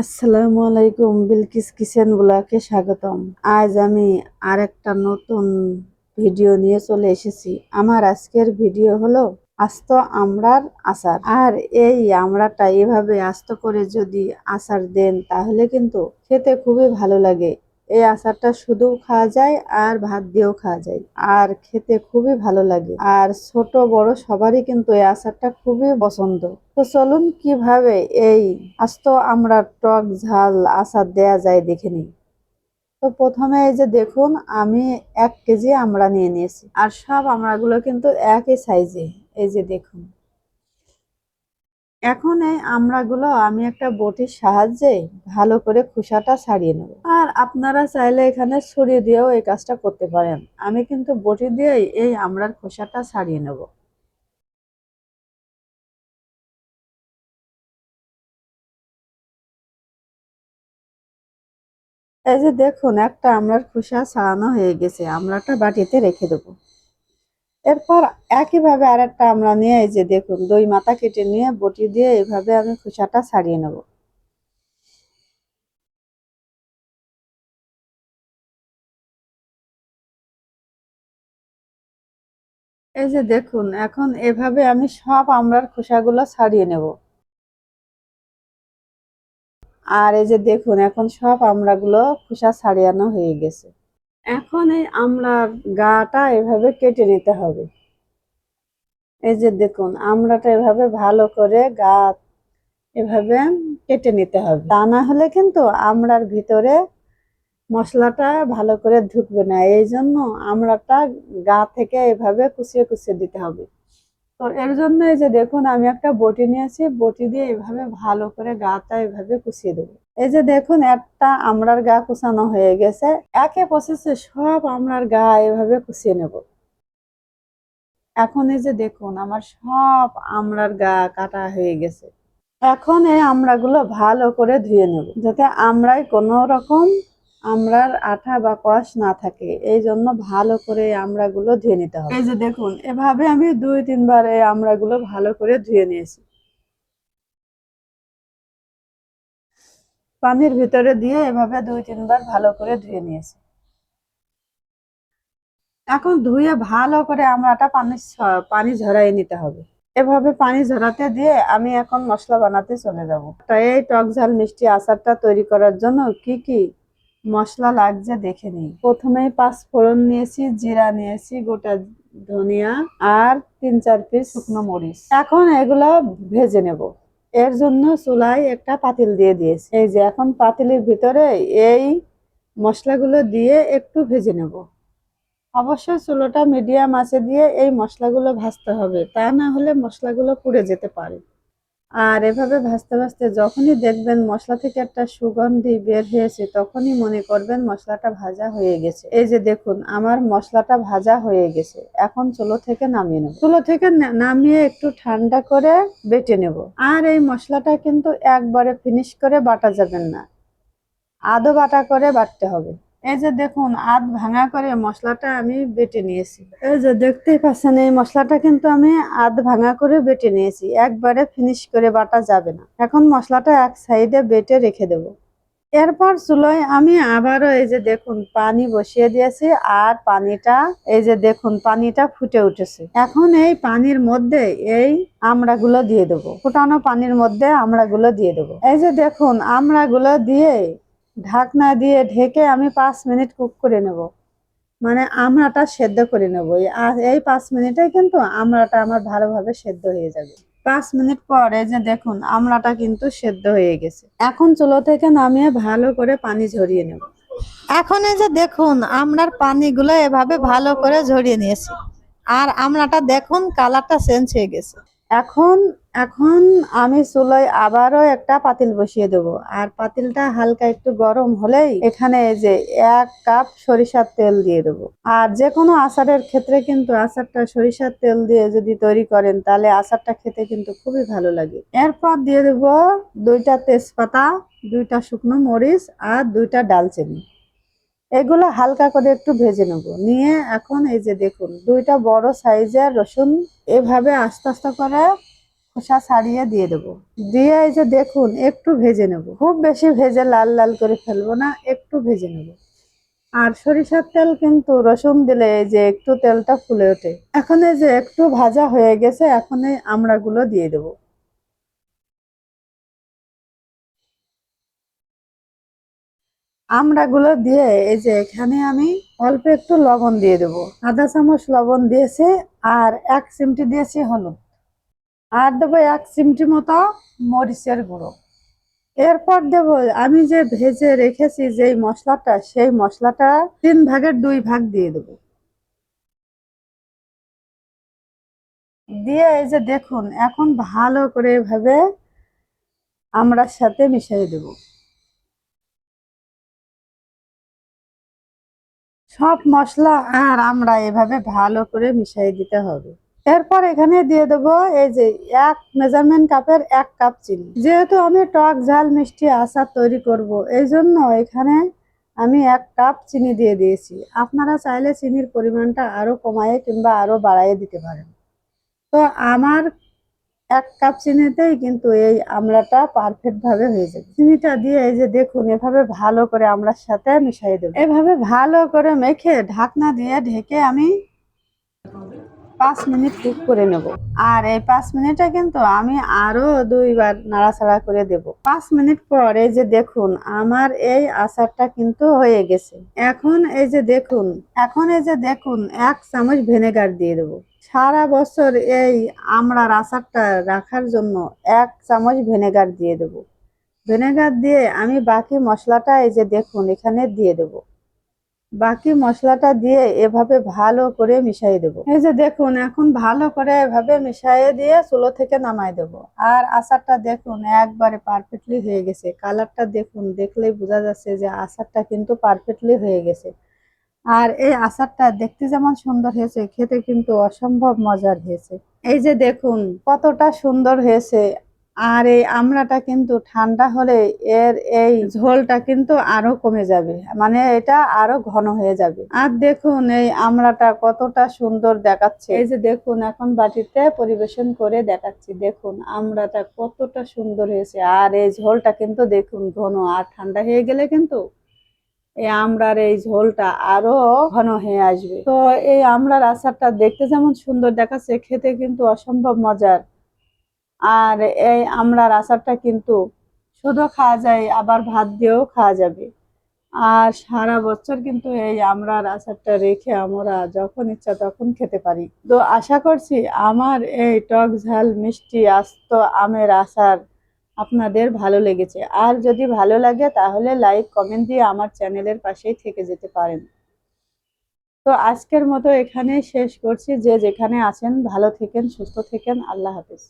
আসসালামু আলাইকুম, বিলকিস কিচেন ব্লকে স্বাগতম। আজ আমি আরেকটা নতুন ভিডিও নিয়ে চলে এসেছি। আমার আজকের ভিডিও হলো আস্ত আমরার আচার। আর এই আমড়াটা এভাবে আস্ত করে যদি আচার দেন, তাহলে কিন্তু খেতে খুবই ভালো লাগে। এই আচারটা শুধু খাওয়া যায় আর ভাত দিয়েও খাওয়া যায়। আর খেতে খুবই ভালো লাগে। আর ছোট, বড় সবারই কিন্তু এই আচারটা খুবই পছন্দ। তো চলুন কীভাবে এই আস্ত আমরা টক ঝাল আচার দেয়া যায় দেখে নিই। তো প্রথমে এই যে দেখুন, আমি এক কেজি আমড়া নিয়ে নিয়েছি। আর সব আমড়াগুলো কিন্তু একই সাইজে এই যে দেখুন। এখন এই আমড়াগুলো আমি একটা বটির সাহায্যে ভালো করে খোসাটা ছাড়িয়ে নেব। আর আপনারা চাইলে এখানে ছুরি দিয়েও এই কাজটা করতে পারেন। আমি কিন্তু বটি দিয়েই এই আমড়ার খোসাটা ছাড়িয়ে নেব। এই যে দেখুন, একটা আমড়ার খোসা ছাড়ানো হয়ে গেছে। আমড়াটা বাটিতে রেখে দেবো। এরপর একইভাবে আর একটা আমরা নিয়ে এই যে দেখুন, দই মাথা কেটে নিয়ে বটি দিয়ে এভাবে আমি খোসাটা ছাড়িয়ে নেব। এই যে দেখুন, এখন এভাবে আমি সব আমড়ার খোসাগুলো ছাড়িয়ে নেব। আর এই যে দেখুন, এখন সব আমড়াগুলো খোসা ছাড়িয়ানো হয়ে গেছে। এখন এই আমড়ার গাটা এভাবে কেটে নিতে হবে। এই যে দেখুন আমড়াটা এভাবে ভালো করে গা এভাবে কেটে নিতে হবে। তা না হলে কিন্তু আমড়ার ভিতরে মশলাটা ভালো করে ঢুকবে না। এই জন্য আমড়াটা গা থেকে এভাবে কুচিয়ে কুচিয়ে দিতে হবে। তো এর জন্য এই যে দেখুন, আমি একটা বটি নিয়েছি, বটি দিয়ে এভাবে ভালো করে গাটা এভাবে কুচিয়ে দেবো। এই যে দেখুন, একটা আমড়ার গা কুচানো হয়ে গেছে। একে প্রসেসে সব আমড়ার গা এভাবে কুচিয়ে নেব। এখন এই যে দেখুন, আমার সব আমড়ার গা কাটা হয়ে গেছে। এখন এই আমড়াগুলো ভালো করে ধুয়ে নেব, যাতে আমরাই কোনো রকম আমড়ার আঠা বা কষ না থাকে, এই জন্য ভালো করে এই আমড়াগুলো ধুয়ে নিতে হবে। এই যে দেখুন, এভাবে আমি দুই, তিনবার এই আমড়াগুলো ভালো করে ধুয়ে নিয়েছি। পানির ভিতরে দিয়ে এভাবে দুই, তিনবার ভালো করে ধুয়ে নিয়েছি। এখন ধুয়ে ভালো করে আমরাটা পানি পানি ঝরাই নিতে হবে। এভাবে পানি ঝরাতে দিয়ে আমি এখন মশলা বানাতে চলে যাব। তাই এই টক ঝাল মিষ্টি আচারটা তৈরি করার জন্য কি কি মশলা লাগছে দেখে নিই। প্রথমেই পাঁচ ফোড়ন নিয়েছি, জিরা নিয়েছি, গোটা ধনিয়া আর তিন চার পিস শুকনো মরিচ। এখন এগুলো ভেজে নেব। এর জন্য চুলায় একটা পাতিল দিয়ে দিয়েছি। এই যে এখন পাতিলের ভিতরে এই মশলাগুলো দিয়ে একটু ভেজে নেব। অবশ্যই চুলোটা মিডিয়াম আছে দিয়ে এই মশলাগুলো ভাজতে হবে, তা না হলে মশলাগুলো পুড়ে যেতে পারে। আর এভাবে ভাজতে ভাজতে যখনই দেখবেন মশলা থেকে একটা সুগন্ধি বের হয়েছে, তখনই মনে করবেন মশলাটা ভাজা হয়ে গেছে। এই যে দেখুন, আমার মশলাটা ভাজা হয়ে গেছে। এখন চুলো থেকে নামিয়ে নেব। চুলো থেকে নামিয়ে একটু ঠান্ডা করে বেটে নেব। আর এই মশলাটা কিন্তু একবারে ফিনিশ করে বাটা যাবেন না। আদো বাটা করে বাটতে হবে। এই যে দেখুন, আধ ভাঙা করে মশলাটা আমি বেটে নিয়েছি। এই যে দেখতেই পাচ্ছেন, এই মশলাটা কিন্তু আমি আধ ভাঙা করে বেটে নিয়েছি। একবারে ফিনিশ করে বাটা যাবে না। এখন মশলাটা এক সাইডে বেটে রেখে দেব। এরপর চুলোয় আমি আবারও এই যে দেখুন, পানি বসিয়ে দিয়েছি আর পানিটা, এই যে দেখুন, পানিটা ফুটে উঠেছে। এখন এই পানির মধ্যে এই আমড়াগুলো দিয়ে দেবো। ফুটানো পানির মধ্যে আমড়াগুলো দিয়ে দেবো। এই যে দেখুন, আমড়াগুলো দিয়ে ঢাকনা দিয়ে ঢেকে আমি পাঁচ মিনিট কুক করে নেব। মানে আমড়াটা সেদ্ধ করে নেব। এই পাঁচ মিনিটে কিন্তু আমড়াটা আমার ভালোভাবে সেদ্ধ হয়ে যাবে। পাঁচ মিনিট পর যে দেখুন আমড়াটা কিন্তু সেদ্ধ হয়ে গেছে। এখন চুলো থেকে নামিয়ে ভালো করে পানি ঝরিয়ে নেব। এখন এই যে দেখুন, আমরার পানিগুলো এভাবে ভালো করে ঝরিয়ে নিয়েছি। আর আমরাটা দেখুন, কালারটা চেঞ্জ হয়ে গেছে। এখন এখন আমি চুলোয় আবারও একটা পাতিল বসিয়ে দেবো। আর পাতিলটা হালকা একটু গরম হলেই এখানে যে এক কাপ সরিষার তেল দিয়ে দেবো। আর যে কোনো আচারের ক্ষেত্রে কিন্তু আচারটা সরিষার তেল দিয়ে যদি তৈরি করেন, তাহলে আচারটা খেতে কিন্তু খুবই ভালো লাগে। এরপর দিয়ে দেবো দুইটা তেজপাতা, দুইটা শুকনো মরিচ আর দুইটা ডালচিনি। এগুলো হালকা করে একটু ভেজে নেব। নিয়ে এখন এই যে দেখুন, দুইটা বড় সাইজের রসুন এভাবে আস্তে আস্তে করে খোসা ছাড়িয়ে দিয়ে দেবো। দিয়ে এই যে দেখুন, একটু ভেজে নেব। খুব বেশি ভেজে লাল লাল করে ফেলব না, একটু ভেজে নেব। আর সরিষার তেল কিন্তু রসুন দিলে এই যে একটু তেলটা ফুলে ওঠে। এখন এই যে একটু ভাজা হয়ে গেছে, এখন এই আমড়াগুলো দিয়ে দেবো। আমড়াগুলো দিয়ে এই যে এখানে আমি অল্প একটু লবণ দিয়ে দেবো। আধা চামচ লবণ দিয়েছি আর এক চিমটি দিয়েছি হলুদ। আর দেবো এক চিমটি মতো মরিচের গুঁড়ো। এরপর দেব, আমি যে ভেজে রেখেছি যেই মশলাটা, সেই মশলাটা তিন ভাগের দুই ভাগ দিয়ে দেবো। দিয়ে এই যে দেখুন, এখন ভালো করে এভাবে আমড়ার সাথে মিশিয়ে দেবো। সব মশলা আর আমরা এভাবে ভালো করে মিশিয়ে দিতে হবে। এরপর এখানে দিয়ে দেবো এই যে এক মেজারমেন্ট কাপের এক কাপ চিনি। যেহেতু আমি টক ঝাল মিষ্টি আচার তৈরি করব, এই জন্য এখানে আমি এক কাপ চিনি দিয়ে দিয়েছি। আপনারা চাইলে চিনির পরিমাণটা আরও কমায়ে কিংবা আরও বাড়াইয়ে দিতে পারেন। তো আমার এক কাপ চিনিতেই কিন্তু এই আমড়াটা পারফেক্টভাবে হয়ে যাবে। চিনিটা দিয়ে এই যে দেখুন, এভাবে ভালো করে আমড়ার সাথে মিশিয়ে দেবো। এভাবে ভালো করে মেখে ঢাকনা দিয়ে ঢেকে আমি পাঁচ মিনিট কুক করে নেব। আর এই পাঁচ মিনিটে কিন্তু আমি আরও দুইবার নাড়াচাড়া করে দেব। পাঁচ মিনিট পর এই যে দেখুন, আমার এই আচারটা কিন্তু হয়ে গেছে। এখন এই যে দেখুন, এখন এই যে দেখুন, এক চামচ ভিনেগার দিয়ে দেবো। সারা বছর এই আমড়ার আচারটা রাখার জন্য এক চামচ ভিনেগার দিয়ে দেব। ভিনেগার দিয়ে আমি বাকি মশলাটা এই যে দেখুন, এখানে দিয়ে দেব। বাকি মশলাটা দিয়ে এভাবে ভালো করে মিশিয়ে দেব। এই যে দেখুন, এখন ভালো করে এভাবে মিশিয়ে দিয়ে চুলো থেকে নামাই দেব। আর আচারটা দেখুন, একবারে পারফেক্টলি হয়ে গেছে। কালারটা দেখুন, দেখলেই বোঝা যাচ্ছে যে আচারটা কিন্তু পারফেক্টলি হয়ে গেছে। আর এই আচারটা দেখতে যেমন সুন্দর হয়েছে, খেতে কিন্তু অসম্ভব মজার হয়েছে। এই যে দেখুন, কতটা সুন্দর হয়েছে। আর এই আমড়াটা কিন্তু ঠান্ডা হলে এর এই ঝোলটা কিন্তু আরও কমে যাবে। মানে এটা আরও ঘন হয়ে যাবে। আর দেখুন এই আমড়াটা কতটা সুন্দর দেখাচ্ছে। এই যে দেখুন, এখন বাটিতে পরিবেশন করে দেখাচ্ছি। দেখুন, আমড়াটা কতটা সুন্দর হয়েছে। আর এই ঝোলটা কিন্তু দেখুন, ঘন আর ঠান্ডা হয়ে গেলে কিন্তু এই আমড়ার এই ঝোলটা আরও ঘন হয়ে আসবে। তো এই আমড়ার আচারটা দেখতে যেমন সুন্দর দেখাচ্ছে, খেতে কিন্তু অসম্ভব মজার। আর এই আমড়ার আচারটা কিন্তু শুধু খাওয়া যায়, আবার ভাত দিয়েও খাওয়া যাবে। আর সারা বছর কিন্তু এই আমড়ার আচারটা রেখে আমরা যখন ইচ্ছা তখন খেতে পারি। তো আশা করছি আমার এই টক ঝাল মিষ্টি আস্ত আমের আচার আপনাদের ভালো লেগেছে। আর যদি ভালো লাগে তাহলে লাইক, কমেন্ট দিয়ে আমার চ্যানেলের পাশেই থেকে যেতে পারেন। তো আজকের মতো এখানেই শেষ করছি। যে যেখানে আছেন ভালো থেকেন, সুস্থ থেকেন, আল্লাহ হাফেজ।